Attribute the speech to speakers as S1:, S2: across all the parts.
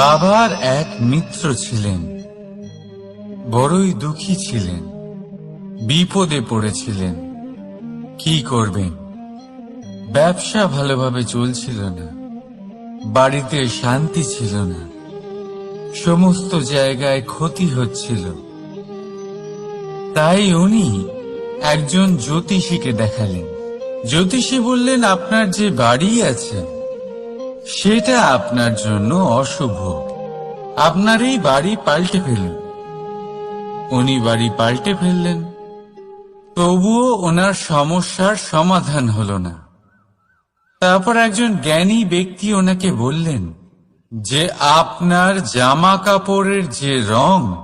S1: বাবার এক মিত্র ছিলেন। বড়ই দুঃখী ছিলেন। বিপদে পড়েছিলেন। কি করবেন? ব্যবসা ভালোভাবে চলছিল না। বাড়িতে শান্তি ছিল না। সমস্ত জায়গায় ক্ষতি হচ্ছিল। তাই উনি একজন জ্যোতিষীকে দেখালেন। জ্যোতিষী বললেন, আপনার যে বাড়ি আছে সেটা আপনার জন্য অশুভ। আপনার এই বাড়ি পাল্টে ফেলুন। উনি বাড়ি পাল্টে ফেললেন। তবুও ওনার সমস্যার সমাধান হলো না। তারপর একজন জ্ঞানী ব্যক্তি ওনাকে বললেন যে, আপনার জামা কাপড়ের যে রং,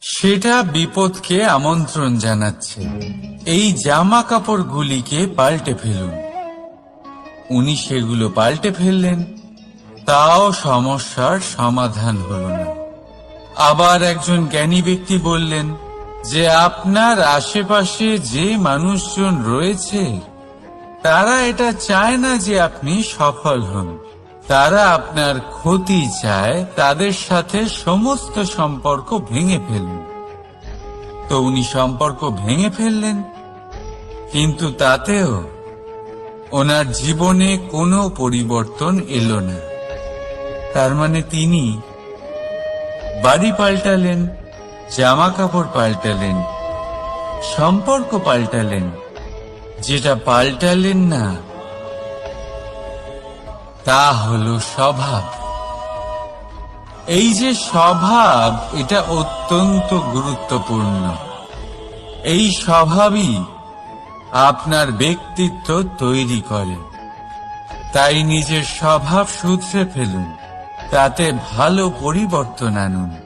S1: সেটা বিপদকে আমন্ত্রণ জানাচ্ছে। এই জামা কাপড়গুলিকে পাল্টে ফেলুন। উনি সেগুলো পাল্টে ফেললেন। তাও সমস্যার সমাধান হলো না। আবার একজন জ্ঞানী ব্যক্তি বললেন যে, আপনার আশেপাশে যে মানুষজন রয়েছে, তারা এটা চায় না যে আপনি সফল হন। তারা আপনার ক্ষতি চায়, তাদের সাথে সমস্ত সম্পর্ক ভেঙে ফেলুন। তো উনি সম্পর্ক ভেঙে ফেললেন। কিন্তু তাতেও ওনার জীবনে কোনো পরিবর্তন এলো না। তার মানে তিনি বাড়ি পাল্টালেন জামা কাপড় পাল্টালেন, সম্পর্ক পাল্টালেন, যেটা পাল্টালেন না, তা হলো স্বভাব। এই যে স্বভাব, এটা অত্যন্ত গুরুত্বপূর্ণ। এই স্বভাবই আপনার ব্যক্তিত্ব তৈরি করে তাই নিজের স্বভাব শুধরে ফেলুন, তাতে ভালো পরিবর্তন আনুন।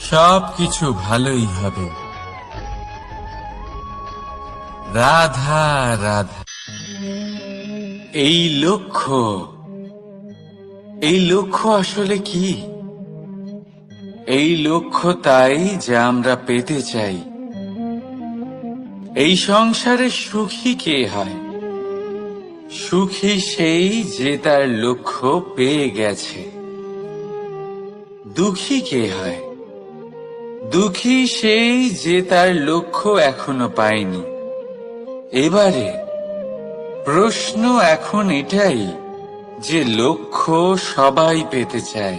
S1: সব কিছু ভালোই হবে। রাধা রাধা। এই লক্ষ্য এই লক্ষ্য আসলে কি? এই লক্ষ্য তাই যা আমরা পেতে চাই। এই সংসারে সুখী কে হয়? সুখী সেই যে তার লক্ষ্য পেয়ে গেছে। দুঃখী কে হয়? দুঃখী সেই যে তার লক্ষ্য এখনও পায়নি। এবারে প্রশ্ন এখন এটাই যে লক্ষ্য সবাই পেতে চায়।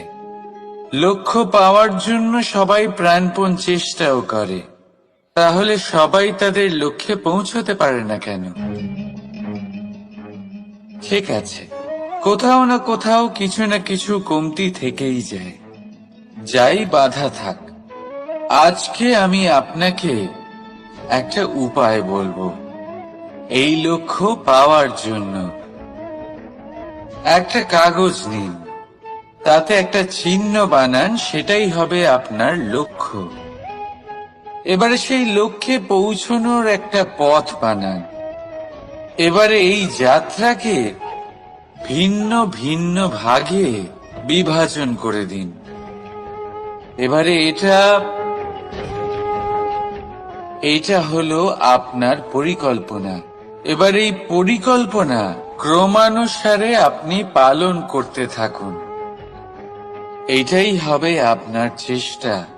S1: লক্ষ্য পাওয়ার জন্য সবাই প্রাণপণ চেষ্টাও করে। তাহলে সবাই তাদের লক্ষ্যে পৌঁছতে পারে না কেন? ঠিক আছে। কোথাও না কোথাও কিছু না কিছু কমতি থেকেই যায়। যাই বাধা থাক। আজকে আমি আপনাকে একটা উপায় বলব। এই লক্ষ্য পাওয়ার জন্য। একটা কাগজ নিন। তাতে একটা চিহ্ন বানান, সেটাই হবে আপনার লক্ষ্য। এবারে সেই লক্ষ্যে পৌঁছনোর একটা পথ বানান। এবারে এই যাত্রাকে ভিন্ন ভিন্ন ভাগে বিভাজন করে দিন। এবারে এটা এটা হলো আপনার পরিকল্পনা। এবার এই পরিকল্পনা ক্রমানুসারে আপনি পালন করতে থাকুন। এটাই হবে আপনার চেষ্টা।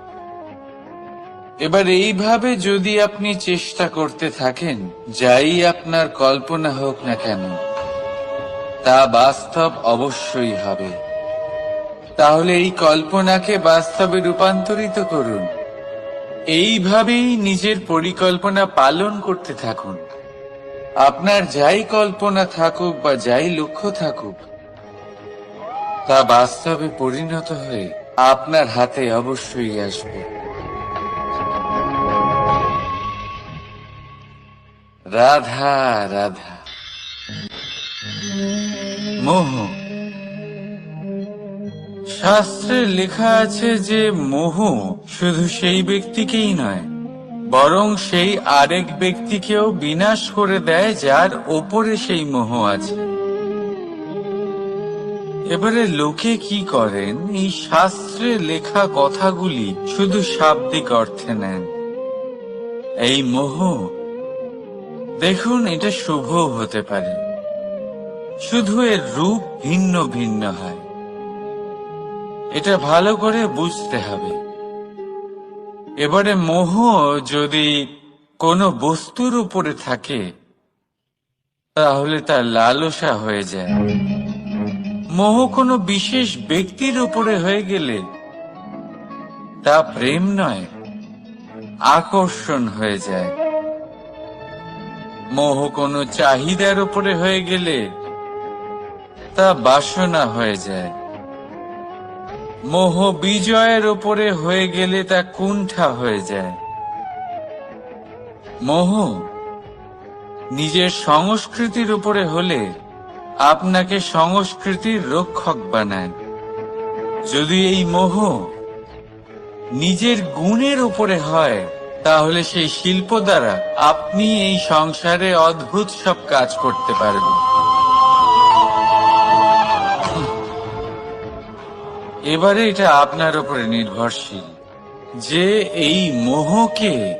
S1: এবার এইভাবে যদি আপনি চেষ্টা করতে থাকেন, যাই আপনার কল্পনা হোক না কেন, তা বাস্তব অবশ্যই হবে। তাহলে এই কল্পনাকে বাস্তবে রূপান্তরিত করুন। এইভাবেই নিজের পরিকল্পনা পালন করতে থাকুন। আপনার যাই কল্পনা থাকুক বা যাই লক্ষ্য থাকুক, তা বাস্তবে পরিণত হয়ে আপনার হাতে অবশ্যই আসবে। রাধা রাধা। মোহ। শাস্ত্রে লেখা আছে যে মোহ শুধু সেই ব্যক্তিকেই নয়, বরং সেই আরেক ব্যক্তিকেও বিনাশ করে দেয় যার ওপরে সেই মোহ আছে। এবারে লোকে কি করেন? এই শাস্ত্রে লেখা কথাগুলি শুধু শাব্দিক অর্থে নেন। এই মোহ দেখুন, এটা শুভ হতে পারে। শুধু এর রূপ ভিন্ন ভিন্ন হয়। এটা ভালো করে বুঝতে হবে। এবারে মোহ যদি কোনো বস্তুর উপরে থাকে, তাহলে তার লালসা হয়ে যায়। মোহ কোনো বিশেষ ব্যক্তির উপরে হয়ে গেলে তা প্রেম নয়, আকর্ষণ হয়ে যায়। মোহ কোনো চাহিদার উপরে হয়ে গেলে তা বাসনা হয়ে যায়। মোহ বিজয়ের উপরে হয়ে গেলে তা কুণ্ঠা হয়ে যায়। মোহ নিজের সংস্কৃতির উপরে হলে আপনাকে সংস্কৃতির রক্ষক বানায়। যদি এই মোহ নিজের গুণের উপরে হয় তাহলে সেই শিল্প দ্বারা আপনি এই সংসারে অদ্ভুত সব কাজ করতে পারবেন। এবারে এটা আপনার উপরে নির্ভরশীল। যে এই মোহকে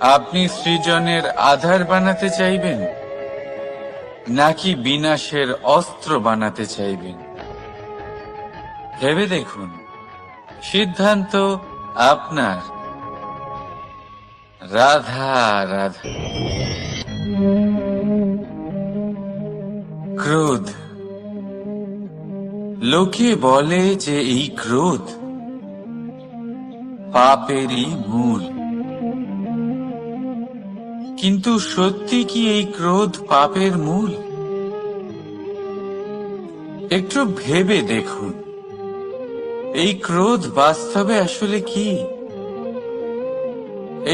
S1: আপনি সৃজনের আধার বানাতে চাইবেন, নাকি বিনাশের অস্ত্র বানাতে চাইবেন? ভেবে দেখুন, সিদ্ধান্ত আপনার। রাধা রাধা। ক্রোধ। লোকে বলে যে এই ক্রোধ পাপেরই মূল। কিন্তু সত্যি কি এই ক্রোধ পাপের মূল? একটু ভেবে দেখুন। এই ক্রোধ বাস্তবে আসলে কি?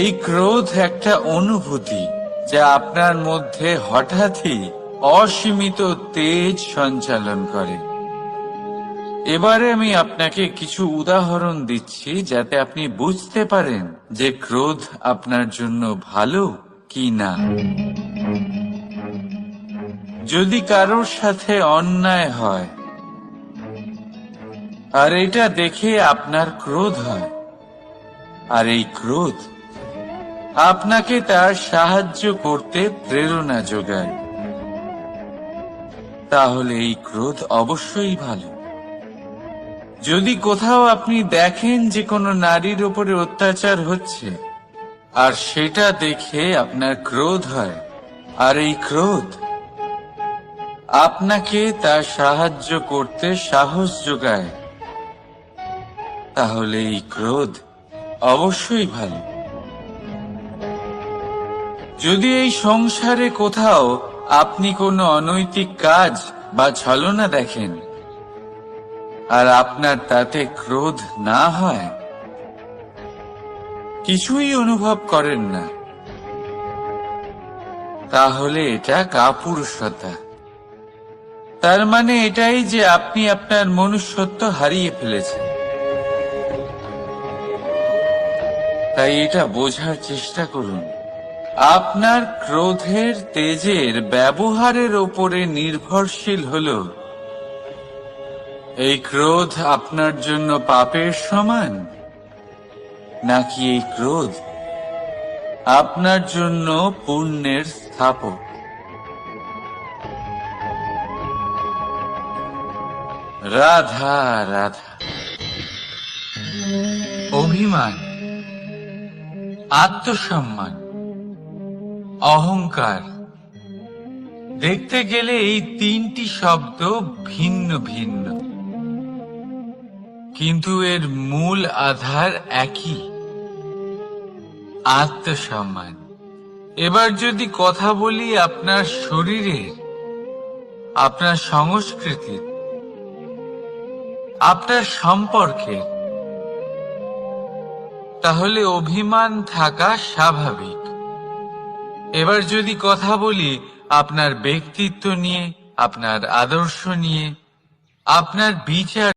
S1: এই ক্রোধ একটা অনুভূতি যা আপনার মধ্যে হঠাৎই অসীমিত তেজ সঞ্চালন করে। এবারে আমি আপনাকে কিছু উদাহরণ দিচ্ছি যাতে আপনি বুঝতে পারেন যে ক্রোধ আপনার জন্য ভালো কি না। যদি কারোর সাথে অন্যায় হয়, আর এটা দেখে আপনার ক্রোধ হয়, আর এই ক্রোধ আপনাকে তার সাহায্য করতে প্রেরণা যোগায়। তাহলে এই ক্রোধ অবশ্যই ভালো। যদি কোথাও আপনি দেখেন যে কোনো নারীর উপরে অত্যাচার হচ্ছে, আর সেটা দেখে আপনার ক্রোধ হয়, আর এই ক্রোধ আপনাকে তার সাহায্য করতে সাহস যোগায়, তাহলে এই ক্রোধ অবশ্যই ভালো। যদি এই সংসারে কোথাও আপনি কোনো অনৈতিক কাজ বা ছলনা দেখেন, আর আপনার তাতে ক্রোধ না হয়, কিছুই অনুভব করেন না, তাহলে এটা কাপুরুষতা। তার মানে এটাই যে আপনি আপনার মনুষ্যত্ব হারিয়ে ফেলেছেন। তাই এটা বোঝার চেষ্টা করুন। আপনার ক্রোধের তেজের ব্যবহারের ওপরে নির্ভরশীল হলো। এই ক্রোধ আপনার জন্য পাপের সমান, নাকি এই ক্রোধ আপনার জন্য পুণ্যের স্থাপক? রাধা রাধা। অভিমান, আত্মসম্মান। অহংকার। দেখতে গেলে এই তিনটি শব্দ ভিন্ন ভিন্ন। কিন্তু এর মূল আধার একই। আত্মসম্মান। এবার যদি কথা বলি আপনার শরীরের, আপনার সংস্কৃতির, আপনার সম্পর্কের, তাহলে অভিমান থাকা স্বাভাবিক। এবার যদি কথা বলি আপনার ব্যক্তিত্ব নিয়ে আপনার আদর্শ নিয়ে আপনার বিচার